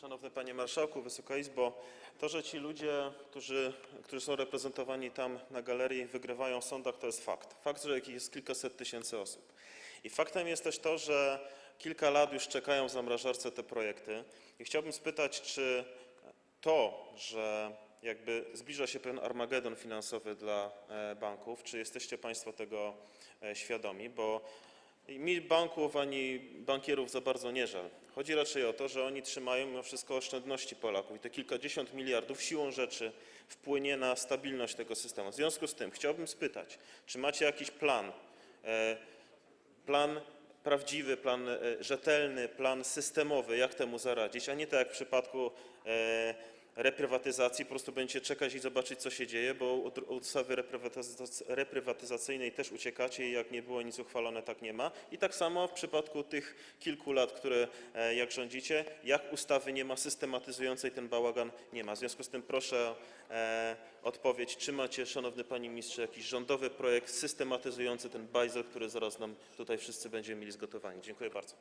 Szanowny Panie Marszałku, Wysoka Izbo, to, że ci ludzie, którzy, są reprezentowani tam na galerii, wygrywają w sądach, to jest fakt. Fakt, że jest kilkaset tysięcy osób. I faktem jest też to, że kilka lat już czekają w zamrażarce te projekty. I chciałbym spytać, czy to, że jakby zbliża się pewien armagedon finansowy dla e, banków, czy jesteście Państwo tego e, świadomi, bo mi banków ani bankierów za bardzo nie żal. Chodzi raczej o to, że oni trzymają mimo wszystko oszczędności Polaków i te kilkadziesiąt miliardów siłą rzeczy wpłynie na stabilność tego systemu. W związku z tym chciałbym spytać, czy macie jakiś plan, e, plan prawdziwy, plan e, rzetelny, plan systemowy, jak temu zaradzić, a nie tak jak w przypadku e, reprywatyzacji, po prostu będziecie czekać i zobaczyć, co się dzieje, bo od ustawy reprywatyzac- reprywatyzacyjnej też uciekacie i jak nie było nic uchwalone, tak nie ma. I tak samo w przypadku tych kilku lat, które e, jak rządzicie, jak ustawy nie ma systematyzującej, ten bałagan nie ma. W związku z tym proszę e, odpowiedź, czy macie, szanowny panie ministrze, jakiś rządowy projekt systematyzujący ten bajzel, który zaraz nam tutaj wszyscy będziemy mieli zgotowany. Dziękuję bardzo.